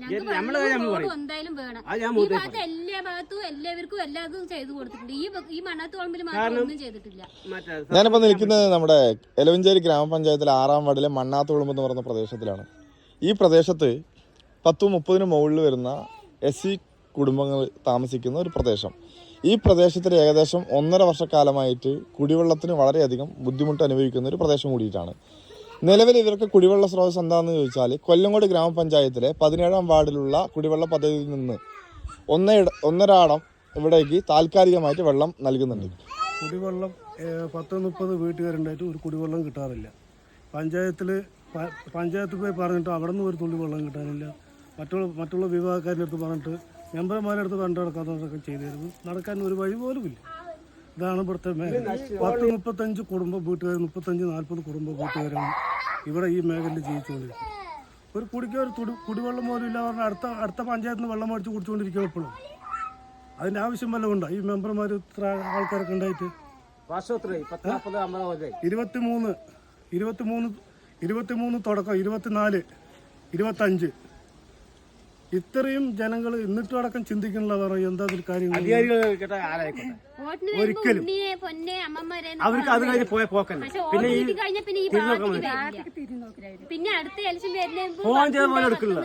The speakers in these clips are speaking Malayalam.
നമ്മളെ. എന്തായാലും വേണം. അത് ഈ ഭാഗത്ത് എല്ലാ ഭാഗത്തും എല്ലാവർക്കും ചെയ്തു കൊടുത്തിട്ടുണ്ട്. ഈ ഈ മാത്രം ഒന്നും ചെയ്തിട്ടില്ല. മറ്റേ ഞാനിപ്പോൾ നിൽക്കുന്നത് നമ്മുടെ എലവഞ്ചേരി ഗ്രാമപഞ്ചായത്തിലെ ആറാം വാർഡിലെ മണ്ണാത്തോളം എന്ന് പറയുന്ന പ്രദേശത്തിലാണ്. ഈ പ്രദേശത്ത് പത്തും മുപ്പതിനും മുകളിൽ വരുന്ന എസ് സി കുടുംബങ്ങൾ താമസിക്കുന്ന ഒരു പ്രദേശം. ഈ പ്രദേശത്തിൽ ഏകദേശം ഒന്നര വർഷക്കാലമായിട്ട് കുടിവെള്ളത്തിന് വളരെയധികം ബുദ്ധിമുട്ട് അനുഭവിക്കുന്ന ഒരു പ്രദേശം കൂടിയിട്ടാണ്. നിലവിൽ ഇവർക്ക് കുടിവെള്ള സ്രോതസ് എന്താണെന്ന് ചോദിച്ചാൽ കൊല്ലങ്കോട് ഗ്രാമപഞ്ചായത്തിലെ പതിനേഴാം വാർഡിലുള്ള കുടിവെള്ള പദ്ധതിയിൽ നിന്ന് ഒന്നേ ഒന്നരാടം ഇവിടേക്ക് താൽക്കാലികമായിട്ട് വെള്ളം നൽകുന്നുണ്ട്. കുടിവെള്ളം പത്ത് മുപ്പത് വീട്ടുകാരുണ്ടായിട്ട് ഒരു കുടിവെള്ളം കിട്ടാറില്ല. പഞ്ചായത്തിൽ പഞ്ചായത്തിൽ പോയി പറഞ്ഞിട്ട് അവിടെ നിന്ന് ഒരു തുള്ളി വെള്ളം കിട്ടാനില്ല. മറ്റുള്ള മറ്റുള്ള വിഭാഗക്കാരുടെ അടുത്ത് പറഞ്ഞിട്ട് മെമ്പർമാരുടെ അടുത്ത് കണ്ടു നടക്കാത്തതൊക്കെ ചെയ്തിരുന്നു. നടക്കാൻ ഒരു വഴി പോലുമില്ല. ഇതാണ് ഇവിടുത്തെ മേഖല. പത്ത് മുപ്പത്തഞ്ച് കുടുംബ വീട്ടുകാർ മുപ്പത്തഞ്ച് നാൽപ്പത് കുടുംബ വീട്ടുകാരാണ് ഇവിടെ ഈ മേഖലയിൽ ജീവിച്ചുകൊണ്ടിരിക്കുന്നത് ഒരു കുടിക്കാൻ ഒരു തുടി കുടിവെള്ളം പോലും ഇല്ല പറഞ്ഞാൽ അടുത്ത അടുത്ത പഞ്ചായത്തിൽ നിന്ന് വെള്ളം മേടിച്ച് കുടിച്ചുകൊണ്ടിരിക്കുക എപ്പോഴും. അതിന്റെ ആവശ്യം വല്ലതും ഉണ്ടോ? ഈ മെമ്പർമാർ ഇത്ര ആൾക്കാരൊക്കെ ഉണ്ടായിട്ട്? ഇരുപത്തി മൂന്ന് ഇരുപത്തി മൂന്ന് ഇരുപത്തി മൂന്ന് തുടക്കം ഇരുപത്തിനാല് ഇരുപത്തഞ്ച്. ഇത്രയും ജനങ്ങൾ എന്നിട്ടും അടക്കം ചിന്തിക്കണില്ല പറയും എന്താ കാര്യം കാര്യങ്ങൾ അധികാരികൾ കേട്ട ആരായിക്കോട്ടെ? എന്നൊക്കെ അവർക്ക് അത് കഴിഞ്ഞ് പോയ പോക്കല്ല. പിന്നെ ഈ ഭാഗത്തേക്ക് വരില്ല. പിന്നെ അടുത്ത ഇലക്ഷൻ വരുന്ന ഫോൺ ചെയ്ത പോലും എടുക്കില്ല.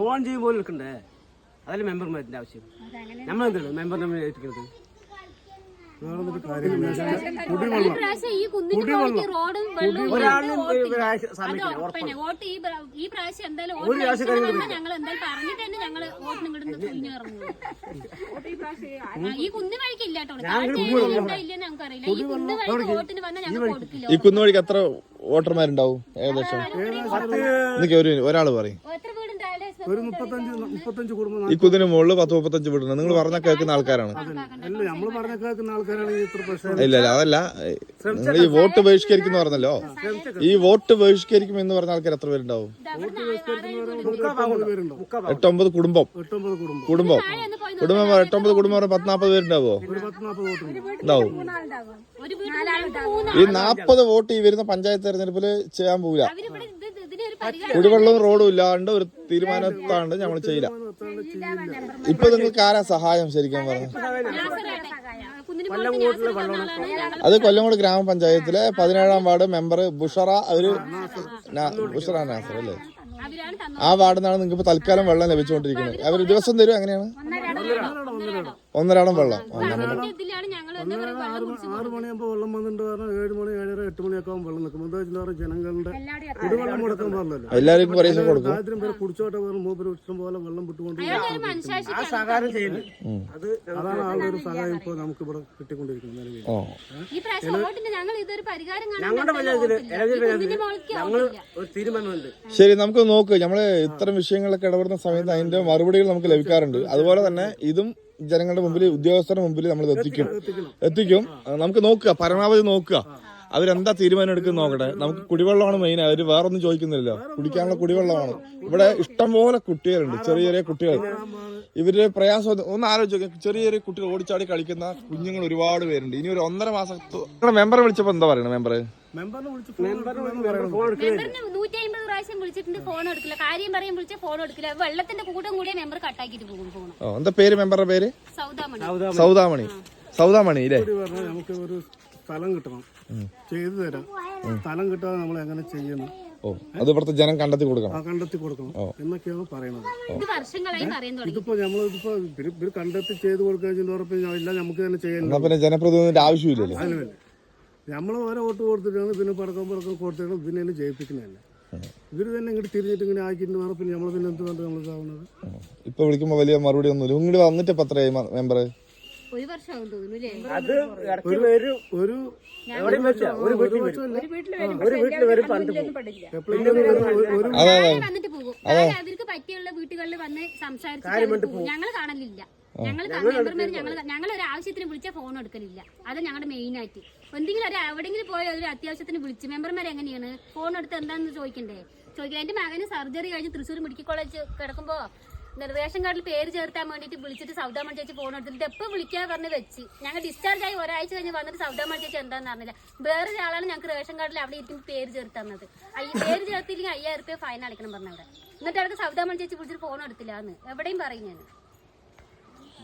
ഫോൺ ചെയ്യും പോലും എടുക്കണ്ടേ? അതല്ലേ മെമ്പർമാരുടെ ആവശ്യം. നമ്മളെന്താണ് നമ്മൾ ഏൽപ്പിക്കുന്നത്? ഈ പ്രാവശ്യം പ്ര- എന്തായാലും ഞങ്ങൾ എന്തായാലും പറഞ്ഞിട്ട് തന്നെ ഞങ്ങൾ വോട്ടിന് ഈ കുന്ന് ഇല്ലെന്ന് ഞങ്ങൾക്കറിയില്ല. ഈ കുന്ന് വഴിക്ക് വോട്ടിന് വന്നാൽ ഞങ്ങൾ കൊടുക്കില്ല. ഈ കുന്നുവഴിക്ക് എത്ര വോട്ടർമാരുണ്ടാവും? ഏകദേശം. ഒരാൾ ഒരു ഒരാൾ പറയും. ഒരു മുപ്പത്തഞ്ച് മുപ്പത്തഞ്ച് കുടുംബം ഈ കുതിന് മുകളിൽ പത്ത് മുപ്പത്തഞ്ച് വീടുണ്ട്. നിങ്ങൾ പറഞ്ഞ കേൾക്കുന്ന ആൾക്കാരാണ്. അല്ല. നമ്മൾ പറഞ്ഞ കേൾക്കുന്ന ആൾക്കാരാണ് ഇത്ര പ്രശ്നം. ഇല്ല ഇല്ല അതല്ല. നിങ്ങൾ ഈ വോട്ട് ബഹിഷ്കരിക്കുന്ന പറഞ്ഞല്ലോ. ഈ വോട്ട് ബഹിഷ്കരിക്കും എന്ന് പറഞ്ഞ ആൾക്കാർ എത്ര പേരുണ്ടാവും? എട്ടൊമ്പത് കുടുംബം. കുടുംബം. കുടുംബം. എട്ടൊമ്പത് കുടുംബം പറഞ്ഞാൽ പത്ത് നാൽപ്പത് പേരുണ്ടാവോ? ഉണ്ടാവും. ഈ നാൽപ്പത് വോട്ട് ഈ വരുന്ന പഞ്ചായത്ത് തെരഞ്ഞെടുപ്പിൽ ചെയ്യാൻ പോകില്ല കുടിവെള്ളവും റോഡും ഇല്ലാണ്ട് ഒരു തീരുമാനത്താണ്ട് നമ്മൾ ചെയ്യില്ല. ഇപ്പൊ നിങ്ങൾക്ക് ആരാ സഹായം ശരിക്കും പറഞ്ഞു? അത് കൊല്ലംകോട് ഗ്രാമപഞ്ചായത്തിലെ പതിനേഴാം വാർഡ് മെമ്പർ ബുഷറ ഒരു ബുഷറ നാസർ അല്ലേ? ആ വാർഡിൽ നിന്നാണ് നിങ്ങൾക്ക് ഇപ്പൊ തൽക്കാലം വെള്ളം ലഭിച്ചുകൊണ്ടിരിക്കുന്നത്. അവർ ദിവസം തരും എങ്ങനെയാണ്? ഒന്നരാടം വെള്ളം. വന്നിട്ടുണ്ട് ആറ് മണിയാകുമ്പോൾ വെള്ളം വന്നിട്ട് പറഞ്ഞാൽ ഏഴ് മണി ഏഴര എട്ട് മണിയൊക്കെ ആകുമ്പോൾ വെള്ളം നിൽക്കും എന്താ വെച്ചാൽ ജനങ്ങളുടെ കുടിവെള്ളം കൊടുക്കാൻ പാടില്ലല്ലോ. ദിവസം ദാരിദ്ര്യം പേര് കുടിച്ചോട്ടെ വേറെ മൂപ്പര് ഇഷ്ടം പോലെ വെള്ളം വിട്ടുകൊണ്ട് അതാണ് ആളുടെ ഒരു സഹായം ഇപ്പോൾ നമുക്ക് ഇവിടെ കിട്ടിക്കൊണ്ടിരിക്കുന്നത് നിലവിൽ ശരി നമുക്ക് നോക്ക്. നമ്മൾ ഇത്തരം വിഷയങ്ങളൊക്കെ ഇടപെടുന്ന സമയത്ത് അതിന്റെ മറുപടികൾ നമുക്ക് ലഭിക്കാറുണ്ട്. അതുപോലെ തന്നെ ഇതും ജനങ്ങളുടെ മുമ്പിൽ ഉദ്യോഗസ്ഥരുടെ മുമ്പിൽ നമ്മൾ എത്തിക്കും. എത്തിക്കും. നമുക്ക് നോക്കുക. പരമാവധി നോക്കുക. അവരെന്താ തീരുമാനം എടുക്കുന്ന നോക്കട്ടെ. നമുക്ക് കുടിവെള്ളമാണ് മെയിൻ അവർ വേറൊന്നും ചോദിക്കുന്നില്ല കുടിക്കാനുള്ള കുടിവെള്ളമാണ്. ഇവിടെ ഇഷ്ടംപോലെ കുട്ടികളുണ്ട്. ചെറിയ ചെറിയ കുട്ടികൾ. ഇവരുടെ പ്രയാസം ഒന്ന് ഒന്ന് ചെറിയ ചെറിയ കുട്ടികൾ ഓടിച്ചാടി കളിക്കുന്ന കുഞ്ഞുങ്ങൾ ഒരുപാട് പേരുണ്ട്. ഇനി ഒരു ഒന്നര മാസം മെമ്പറെ വിളിച്ചപ്പോ എന്താ പറയണേ മെമ്പർ മെമ്പറിനെ വിളിച്ച് ഫോൺ എടുക്കുന്നത് മെമ്പറിന് നൂറ്റി അമ്പത് പ്രാവശ്യം വിളിച്ചിട്ടുണ്ട് ഫോൺ എടുക്കില്ല. കാര്യം പറയാൻ വിളിച്ച ഫോൺ എടുക്കില്ല. വെള്ളത്തിന്റെ കൂട്ടം കൂടിയ മെമ്പർ കട്ടാക്കിട്ട് പോകും ഫോൺ ഓ എന്താ പേര് മെമ്പറുടെ പേര്? സൗദാമണി. സൗദാമണി. സൗദാമണി. ഇല്ലേ? പറഞ്ഞാൽ നമുക്ക് ഒരു സ്ഥലം കിട്ടണം. ചെയ്തു തരാം. സ്ഥലം കിട്ടാതെ നമ്മൾ എങ്ങനെ ചെയ്യണം ഓ അത് ഇവിടുത്തെ ജനം കണ്ടെത്തി കൊടുക്കണം. കണ്ടെത്തി കൊടുക്കണം. എന്നൊക്കെയാണ് തുടങ്ങി. ഇതിപ്പോ നമ്മൾ ഇതിപ്പോ കണ്ടെത്തി ചെയ്ത് കൊടുക്കുക ഇല്ല നമുക്ക് തന്നെ ചെയ്യാൻ പിന്നെ ജനപ്രതിനിധിന്റെ ആവശ്യമില്ലല്ലോ. നമ്മൾ ഓരോ വോട്ട് കൊടുത്തിട്ടാണ് പിന്നെ പടക്കം പടക്കം കൊടുത്തിട്ട് പിന്നെ ജയിപ്പിക്കുന്നതല്ല? ഇവർ തന്നെ ഇങ്ങോട്ട് തിരിഞ്ഞിട്ട് ഇങ്ങനെ ആക്കിയിട്ട് വേറെ പിന്നെ നമ്മൾ പിന്നെ എന്തുകൊണ്ട് നമ്മൾ ഇതാവുന്നത്? ഇപ്പൊ വിളിക്കുമ്പോ വലിയ മറുപടി ഒന്നുമില്ല. ഇങ്ങോട്ട് വന്നിട്ട് പത്രയായി മെമ്പർ ഒരു വർഷമാകും തോന്നുന്നു അവർക്ക് പറ്റിയുള്ള വീട്ടുകളിൽ വന്ന് ഞങ്ങൾ കാണലില്ല. ഞങ്ങൾ മെമ്പർമാർ ഞങ്ങൾ ഞങ്ങൾ ഒരു ആവശ്യത്തിന് വിളിച്ചാൽ ഫോൺ എടുക്കലില്ല. അത് ഞങ്ങളുടെ മെയിൻ ആയിട്ട്. എന്തെങ്കിലും ഒരു എവിടെയെങ്കിലും പോയ ഒരു അത്യാവശ്യത്തിന് വിളിച്ച് മെമ്പർമാർ എങ്ങനെയാണ്? ഫോൺ എടുത്ത് എന്താണെന്ന് ചോദിക്കണ്ടേ? ചോദിക്കാൻ എന്റെ മകന് സർജറി കഴിഞ്ഞ് തൃശ്ശൂർ മെഡിക്കൽ കോളേജ് കിടക്കുമ്പോ റേഷൻ കാർഡിൽ പേര് ചേർത്താൻ വേണ്ടിയിട്ട് വിളിച്ചിട്ട് സൗദാമൺ ചേച്ചി ഫോൺ എടുത്തിട്ട് എപ്പോൾ വിളിക്കാൻ പറഞ്ഞ് വെച്ച്. ഞങ്ങൾ ഡിസ്ചാർജ് ആയി ഒരാഴ്ച കഴിഞ്ഞ് വന്നിട്ട് സൗദാമൺ ചേച്ചി എന്താണെന്ന് അറിഞ്ഞില്ല. വേറെ ഒരാളാണ് ഞങ്ങൾക്ക് റേഷൻ കാർഡിൽ അവിടെ ഇരിക്കും പേര് ചേർത്ത് തന്നത്. ഈ പേര് ചേർത്തില്ലെങ്കിൽ അയ്യായിരം റുപ്യ ഫൈൻ അടയ്ക്കണം പറഞ്ഞവിടെ. എന്നിട്ട് അവർക്ക് സൗദാമൺ ചേച്ചി വിളിച്ചിട്ട് ഫോൺ എടുത്തില്ല എന്ന് എവിടെയും പറയും ഞാൻ